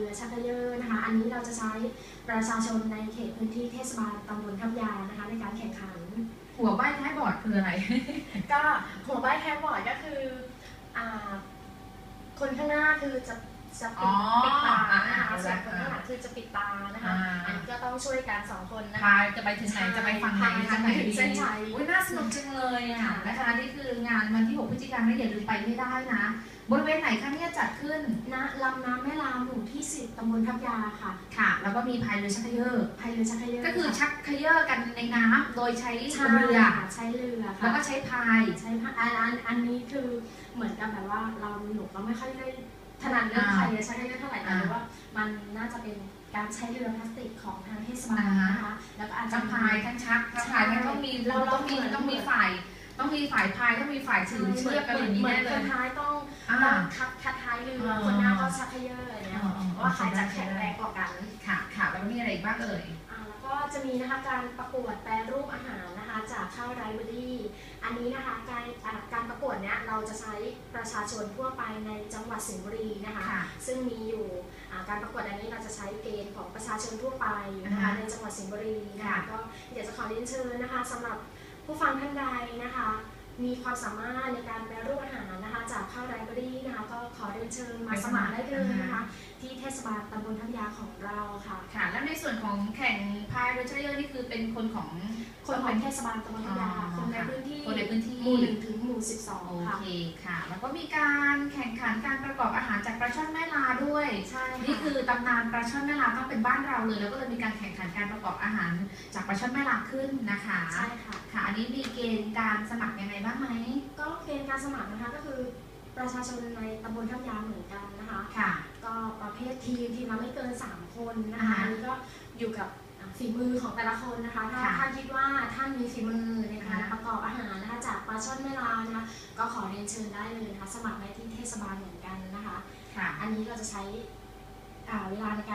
รือชักเกยอร์นะคะ อันนี้เราจะใช้ประชาชนในเขตพื้นที่เทศบาลตำบลทับยานะคะ ในการแข่งขัน หัวใบท้ายบอร์ดคืออะไร ก็หัวใบแคบอร์ดก็คืออ่าคนข้างหน้าคือจะจะอ๋ปิอดปิดตาอ่านะคะอ่าส่วนคนข้างหลังคือจะปิดตานะคะอ่าอันนี้ก็ต้องช่วยกันสองคนนะคะพายจะไปถึงไหนจะไปฝั่งไหนพายทางไหนจะไปถึงดีเส้นชัยอุ้ยน่าสนุกจังเลยอะค่ะนะคะนี่คืองานวันที่ 6 พฤศจิกายนอย่าลืมไปไม่ได้นะ บริเวณไหนคะเนี่ยจัดขึ้นณลำน้ำแม่ลาว หมู่ที่สิบตำบลทับยาค่ะ ค่ะ แล้วก็มีพายเรือชักเขยอพายเรือชักเขยอก็คือค่ะชักเขยอกันในน้ำโดยใช้ใช่เรือ ค่ะใช้เรือค่ะแล้วก็ใช้พาย ใช้ผ้าอันอันอันนี้คือเหมือนกับแบบว่าเราหนูก็ไม่ค่อยได้ถนัดเรื่องพายเรือชักเขยอเท่าไหร่แต่ว่ามันน่าจะเป็นการใช้เรือพลาสติกของทางเทศบาลนะคะ แล้วก็อาจจะทั้งพายทั้งชักทั้งพายทั้งต้องมีเราต้องมีเหมือน ต้องมีฝ่าย ต้องมีฝ่ายพายต้องมีฝ่ายถือเชือกกันอย่างนี้เหมือแน่นเลคยนท้ายต้องอ่าต้องคัดคัดท้ายเรืออ่าคนหน้าก็ชักเขย ว่าใครจะแข็งแรงกว่ากันค่ะค่ะแล้วมีอะไรอีกบ้างเอ่ยอ่าแล้วก็จะมีนะคะการประกวดแปรรูปอาหารนะคะ จากข้าวไรเบอรี่ อันนี้นะคะการอ่าการประกวดเนี้ยเราจะใช้ประชาชนทั่วไปในจังหวัดสิงห์บุรีนะคะค่ะซึ่งมีอยู่อ่าการประกวดอันนี้เราจะใช้เกณฑ์ของประชาชนทั่วไปนะอ่าคะฮะในจังหวัดสิงห์บุรีนะค่ะคะก็อยากจะขอเรียนเชิญนะคะสำหรับผู้ฟังท่านใดนะคะ มีความสามารถในการแปรรูปอาหารนะคะ จากข้าวไรเบอรี่นะคะก็ขอเรียนเชิญมาสมัครได้เลยนะคะที่เทศบาลตำบลทับยาของเราค่ะ ค่ะ แล้วในส่วนของแข่งพายเรือชักเขยอนี่คือเป็นคนของคนของเทศบาลตำบลทับยาอ๋อคนในพื้นที่คนในพื้นที่หมู่หนึ่งถึงหมู่สิบสองโอค่ะเคค่ะ แล้วก็มีการแข่งขันการประกอบอาหารจากปลาช่อนแม่ลาด้วย ใช่ค่ะนี่คือตำนานปลาช่อนแม่ลาต้องเป็นบ้านเราเลย แล้วก็เลยมีการแข่งขันการประกอบอาหาร จากปลาช่อนแม่ลาขึ้นนะคะใช่ค่ะค่ะอันนี้มีเกณฑ์การสมัครยังไงบ้างไหมก็เกณฑ์การสมัครนะคะก็คือประชาชนในตำบลทับยาเหมือนกันนะคะค่ะ ก็ประเภททีมทีมละไม่เกิน 3 คนนะคะอ่าฮะอันนี้ก็อยู่กับอ่าฝีมือของแต่ละคนนะคะ ถ้าค่ะท่านคิดว่าท่านมีฝีมือในการอ่าฮะประกอบอาหารนะคะจากปลาช่อนแม่ลานะคะก็ขอเรียนเชิญได้เลยนะคะสมัครได้ที่เทศบาลเหมือนกันนะ ค่ะ อันนี้เราจะใช้เวลาในการ